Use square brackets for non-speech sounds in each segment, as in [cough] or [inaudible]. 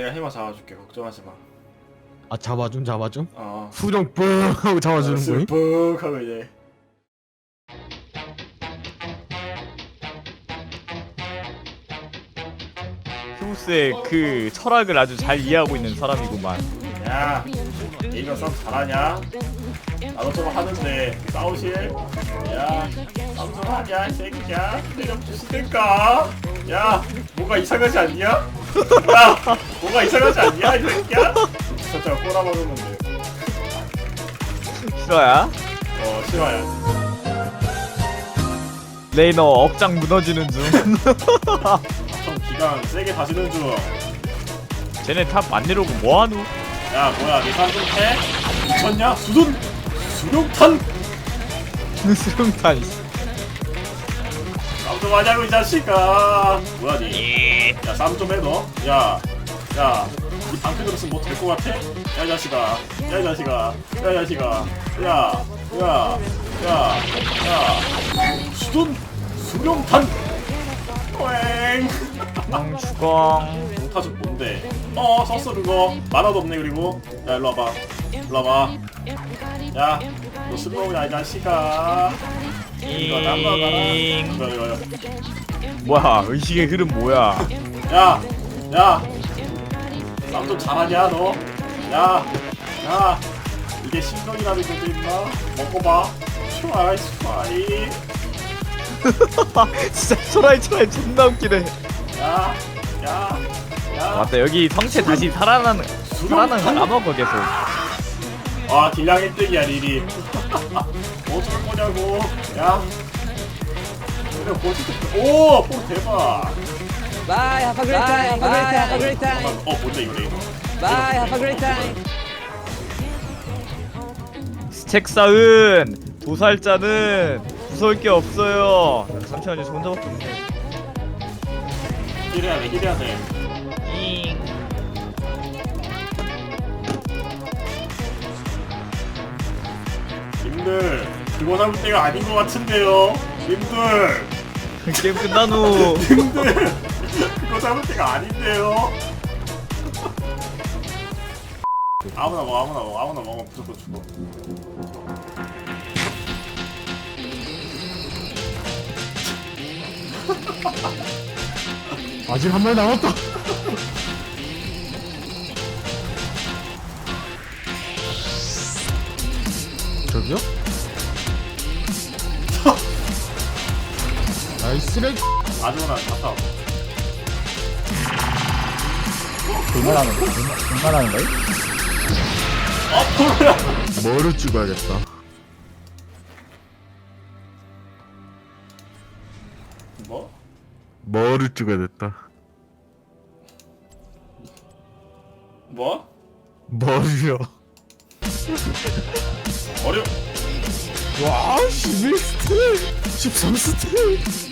내가 해마 잡아줄게 걱정하지 마. 아 잡아줌 잡아줌 어. 수정 뻥 하고 잡아주는 거임? 슬쩍 하고 이제. 휴스의 그 철학을 아주 잘 이해하고 있는 사람이구만. 야, 이거 싸움 잘하냐? 나도 좀 하는데 싸우실? 야, 싸움 좀 하냐 이 새끼야? 내가 부시니까. 야, 뭐가 이상하지 않냐? 야, 뭐가 이상하지 않냐 이 새끼야? 진짜 꼬라박으면 돼. 싫어야? 어, 싫어야. 레이너 억장 무너지는 중. [laughs] 좀 기강 세게 다시는 중. 쟤네 탑 안 내려오고 뭐하노? 야, 뭐야, 네 사람 좀 해? 미쳤냐? 수둔! 수룡탄! [laughs] 수룡탄. 좀 하냐고 이 자식아. 뭐야 니? 야 싸움 좀해 너. 야, 야, 이 방패 들었으면 뭐 될 것 같아? 야 이 자식아, 야 이 자식아, 야 이 자식아, 야, 야, 야, 야, 수돈 수룡탄. 꽝. 멍 주공. 공타죽 뭔데? 어 썼어 그거 만화도 없네 그리고 야 일로 와봐 일로 와봐 야너 슬로우야 이 자식아 이거 이거 뭐야? 의식의 흐름 뭐야? 야, 야, 싸움 좀 잘하냐 너? 야, 야, 이게 신경이라는 것도 있나? 먹어봐. 추아이, 추아이. [laughs] 진짜 초라이 초라이 존나 웃기네. 야, 야, 야. 맞다 여기 성체 다시 살아나는 살아나는 거 까먹어 계속. 와, 딜량 1등이야 리리. 어쩔 거냐고. 야. 그래, 보지. 오, 오 대박. Bye, have a great time. Bye, have a great time. 잠깐만, 어, 뭔데 이거 레이너? Bye, have a great time. 스택 쌓은 도살자는 무서울 게 없어요. 잠시만요, 저 혼자밖에 없네. 힐해야 돼, 힐해야 돼. 잉. 님들, 그거 잡을 때가 아닌 것 같은데요. 님들. 게임 끝난 후. [laughs] 님들 그거 잡을 때가 아닌데요 아무나 먹어 아무나 먹어 아무나 먹어 무조건 죽어 [laughs] 아직 한말 남았다 저기요? 아이 쓰레기 아주나 갔다 불만하는 거? 불만하는 거야? 어 뭐야 뭐를 찍어야겠다 뭐? 뭐를 찍어야겠다 뭐? 머리요 어려 와 11스텝 13스텝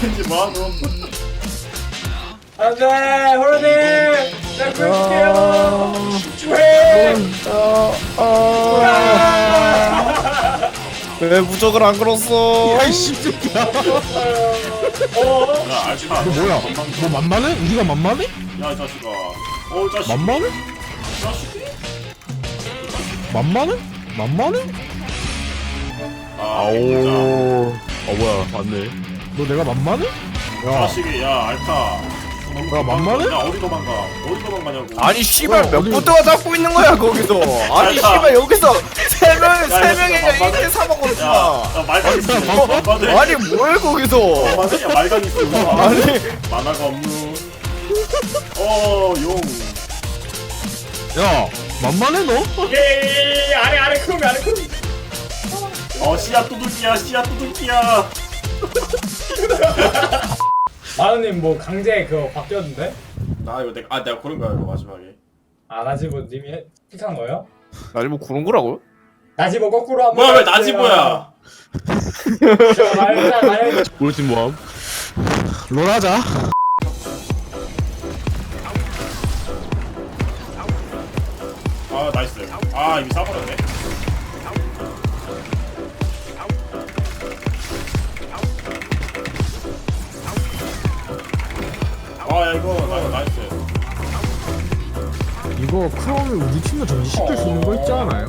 지 뭐하노? 안돼, 호르님. 나 구해줄게요. 주해. 왜 무적을 안 걸었어? 야 알파 너 뭐야 너 만만해? 우리가 만만해? 야 이 자식아 어 이 자식 만만해? 자식이? 만만해? 만만해? 아 진짜 어 뭐야, 맞네. 너 내가 만만해? 야 자식이 야 알파 야, 만만해? 야 어디 도망가 어디 도망가냐고 아니 씨발 뭐야, 몇 어디- 부대가 잡고 있는 거야 거기서 아니 야, 씨발 여기서 세명 야, 세 야, 명이 진짜? 이렇게 사먹고 있어 야, 말간 있어. 만만해. 아니 뭘 거기서 만만해. 야, 말간 있어. 아니 만화가 없누. 어, 용. 야 만만해 너? 예, 아래 아래 크롬이 아래 크롬이. 어 씨앗 두둑이야 씨앗 두둑이야 [laughs] 마누님 뭐 강제 그거 바뀌었는데? 나 이거 내가 아 내가 고른 거야 이거 마지막에 아 나지보 님이 해- 픽한 거예요? 아니 뭐 그런 거라고요? 나지보 거꾸로 한번 뭐야 왜. 나지보야 말자 말 우리 팀 뭐함? 롤 하자 아 나이스 아 이거 싸버렸네 이거 크롬이 우리 팀도 정지시킬 수 있는 거 있지 않아요?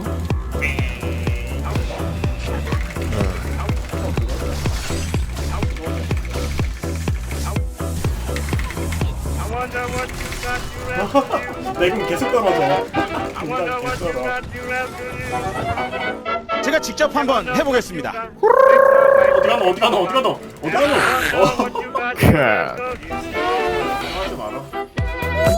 내금 계속 떨어져. 공간 계속 떨어 제가 직접 한번 해보겠습니다. 어디 가노 어디 가노 어디 가노? 어디 가노? 어. 하지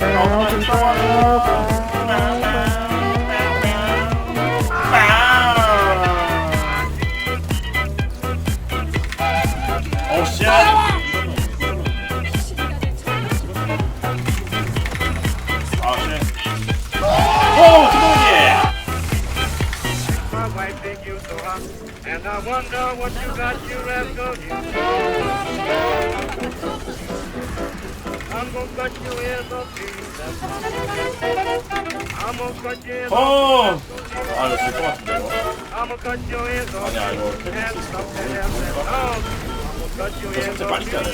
Oh! Oh, yeah! And I wonder what you got, you rascal. You. O! Ale się to ładnie było. A nie, ale... 어. 아, 진짜 off. 빨리 you.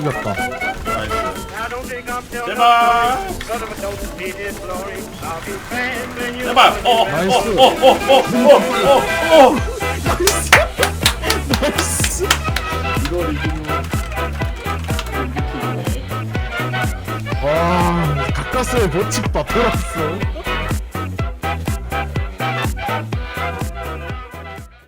이겼다 나이스. 제발. the truth, 'cause if I don't need his glory, I'll be bad when you 제발. 어, 어, 나이스. 어, 어, 어, 어, 어, 어. 이걸 이기면 와 가까스의 버칙 봐 돌았어